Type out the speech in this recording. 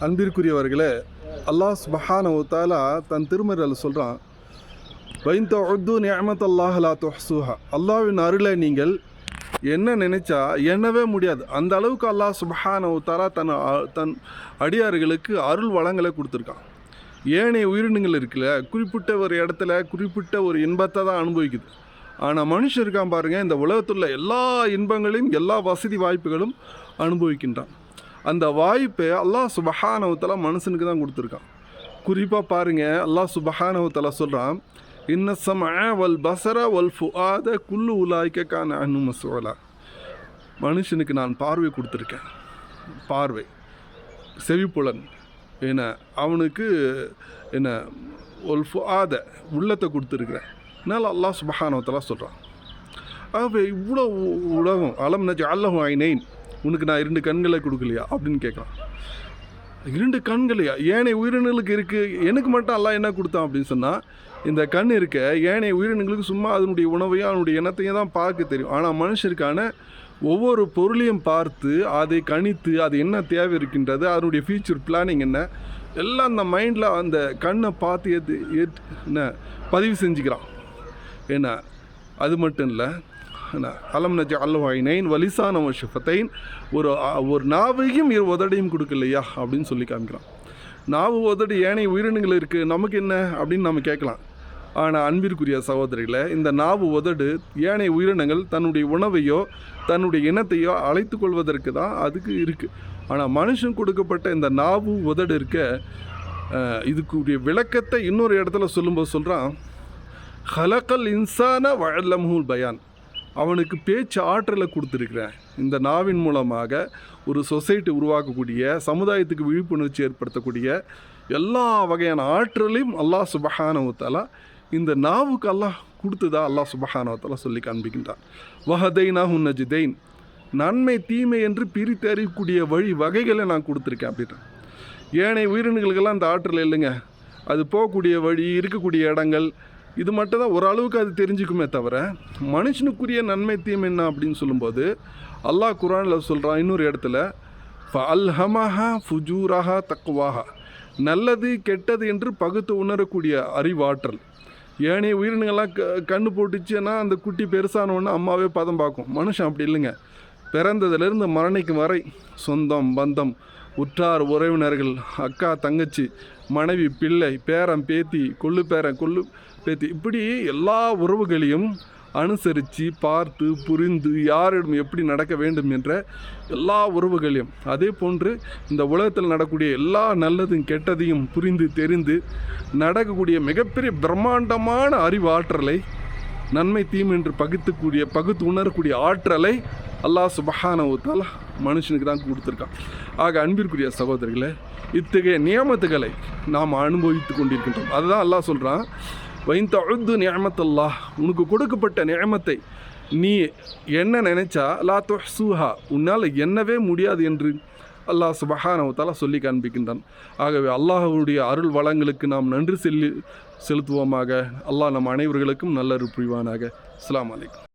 அன்பிற்குரியவர்களே அல்லாஹ் சுபஹானஹு தன் திருமறையில் சொல்கிறான் வைந்த உத்து நியமத் அல்லாஹ் லா அல்லாவின் அல்லாஹ்வின் அருளை நீங்கள் என்ன நினைச்சா எண்ணவே முடியாது. அந்த அளவுக்கு அல்லாஹ் சுபஹானஹு தன் அ- தன் அடியார்களுக்கு அருள் வளங்களை கொடுத்துருக்கான். ஏனைய உயிரினங்கள் இருக்குல்ல குறிப்பிட்ட ஒரு இடத்துல குறிப்பிட்ட ஒரு இன்பத்தை தான் அனுபவிக்குது. ஆனால் மனுஷன் இருக்கான் பாருங்கள் இந்த உலகத்துள்ள எல்லா இன்பங்களையும் எல்லா வசதி வாய்ப்புகளும் அனுபவிக்கின்றான். அந்த வாய்ப்பை அல்லாஹ் சுபஹானவத்தலா மனுஷனுக்கு தான் கொடுத்துருக்கான். குறிப்பாக பாருங்கள் அல்லாஹ் சுபஹானவத்தலா சொல்கிறான் இன்ன சம வல் பசர வல் ஃபுஆத குல்லு உலாய்க்கான அனும சோழா மனுஷனுக்கு நான் பார்வை கொடுத்துருக்கேன். பார்வை. செவிப்புலன். என்ன அவனுக்கு என்ன ஒல் ஃபுஆத உள்ளத்தை கொடுத்துருக்குறேன். அதனால் அல்லாஹ் சுபஹானவத்தலா சொல்கிறான் ஆகவே இவ்வளோ உலகம் அலம் நஜ அல்லஹு ஐநைன் உனக்கு நான் இரண்டு கண்களை கொடுக்கலையா? அப்படின்னு கேட்குறான் இரண்டு கண்களையா? ஏனைய உயிரினங்களுக்கு இருக்குது எனக்கு மட்டும் எல்லாம் என்ன கொடுத்தான்? அப்படின்னு சொன்னால் இந்த கண் இருக்க ஏனைய உயிரினங்களுக்கு சும்மா அதனுடைய உணவையும் அதனுடைய இனத்தையும் தான் பார்க்க தெரியும். ஆனால் மனுஷருக்கான ஒவ்வொரு பொருளையும் பார்த்து அதை கணித்து அது என்ன தேவை இருக்கின்றது அதனுடைய ஃபியூச்சர் பிளானிங் என்ன எல்லாம் அந்த மைண்டில் அந்த கண்ணை பார்த்து ஏற்று ஏற்று என்ன பதிவு செஞ்சுக்கிறான். ஏன்னா அது மட்டும் இல்லை அலம் நஜ அல்லவாயினைன் வலிசான ஷஃபத்தைன் ஒரு ஒரு நாவையும் இரு உதடையும் கொடுக்கலையா? அப்படின்னு சொல்லி காமிக்கிறான். நாவு உதடு ஏனைய உயிரினங்கள் இருக்குது நமக்கு என்ன? அப்படின்னு நம்ம கேட்கலாம். ஆனால் அன்பிற்குரிய சகோதரியில் இந்த நாவு உதடு ஏனைய உயிரினங்கள் தன்னுடைய உணவையோ தன்னுடைய இனத்தையோ அழைத்து கொள்வதற்கு தான் அதுக்கு இருக்குது ஆனால் மனுஷன் கொடுக்கப்பட்ட இந்த நாவு உதடு இருக்க இதுக்குரிய விளக்கத்தை இன்னொரு இடத்துல சொல்லும்போது சொல்கிறான் ஹலக்கல் இன்சான வழல்லமுல் பயான். அவனுக்கு பேச்சு ஆற்றலை கொடுத்துருக்கிறேன். இந்த நாவின் மூலமாக ஒரு சொசைட்டி உருவாக்கக்கூடிய சமுதாயத்துக்கு விழிப்புணர்ச்சி ஏற்படுத்தக்கூடிய எல்லா வகையான ஆற்றலையும் அல்லாஹ் சுபஹானவத்தாலா இந்த நாவுக்கு அல்லாஹ் கொடுத்ததா அல்லாஹ் சுபஹானவத்தாலா சொல்லி காண்பிக்கின்றான். வஹதைனா நஜிதைன். நன்மை தீமை என்று பிரித்து அறியக்கூடிய வழி வகைகளை நான் கொடுத்துருக்கேன் அப்படின்ட்டு ஏனைய உயிரினங்களுக்கெல்லாம் அந்த ஆற்றல் இல்லைங்க. அது போகக்கூடிய வழி இருக்கக்கூடிய இடங்கள் இது மட்டும் தான் ஓரளவுக்கு அது தெரிஞ்சுக்குமே தவிர மனுஷனுக்குரிய நன்மை தீம் என்ன அப்படின்னு சொல்லும்போது அல்லாஹ் குரானில் சொல்கிறான் இன்னொரு இடத்துல அல்ஹமஹா ஃபுஜூரஹா தக்குவாஹா நல்லது கெட்டது என்று பகுத்து உணரக்கூடிய அறிவாற்றல். ஏனைய உயிரினங்கள்லாம் க கண்ணு போட்டுச்சுன்னா அந்த குட்டி பெருசானவொன்னே அம்மாவே பதம் பார்க்கும். மனுஷன் அப்படி இல்லைங்க. பிறந்ததுலேருந்து மரணிக்கும் வரை சொந்தம் பந்தம் உற்றார் உறவினர்கள் அக்கா தங்கச்சி மனைவி பிள்ளை பேரன் பேத்தி கொள்ளு பேரன் கொள்ளு பேத்தி இப்படி எல்லா உறவுகளையும் அனுசரித்து பார்த்து புரிந்து யாரிடம் எப்படி நடக்க வேண்டும் என்ற எல்லா உறவுகளையும். அதே போன்று இந்த உலகத்தில் நடக்கக்கூடிய எல்லா நல்லதும் கெட்டதையும் புரிந்து தெரிந்து நடக்கக்கூடிய மிகப்பெரிய பிரம்மாண்டமான அறிவாற்றலை நன்மை தீம் என்று பகுத்துக்கூடிய பகுத்து உணரக்கூடிய ஆற்றலை அல்லாஹ் சுபஹானவத்தால் மனுஷனுக்கு தான் கொடுத்துருக்கான். ஆக அன்பிற்குரிய சகோதரிகளே இத்தகைய நியமத்துகளை நாம் அனுபவித்து கொண்டிருக்கின்றோம். அதுதான் அல்லாஹ் சொல்கிறான் வைந்த உத்து நியமத்தல்லா உனக்கு கொடுக்கப்பட்ட நியமத்தை நீ என்ன நினைச்சா லா துஹ்சூஹா உன்னால் என்னவே முடியாது என்று அல்லாஹ் சுபஹானவத்தால் சொல்லி காண்பிக்கின்றான். ஆகவே அல்லாஹுடைய அருள் வளங்களுக்கு நாம் நன்றி செல்லி செலுத்துவோமாக. அல்லாஹ் நம் அனைவர்களுக்கும் நல்ல புரிவானாக. அஸ்லாம் அலைக்கும்.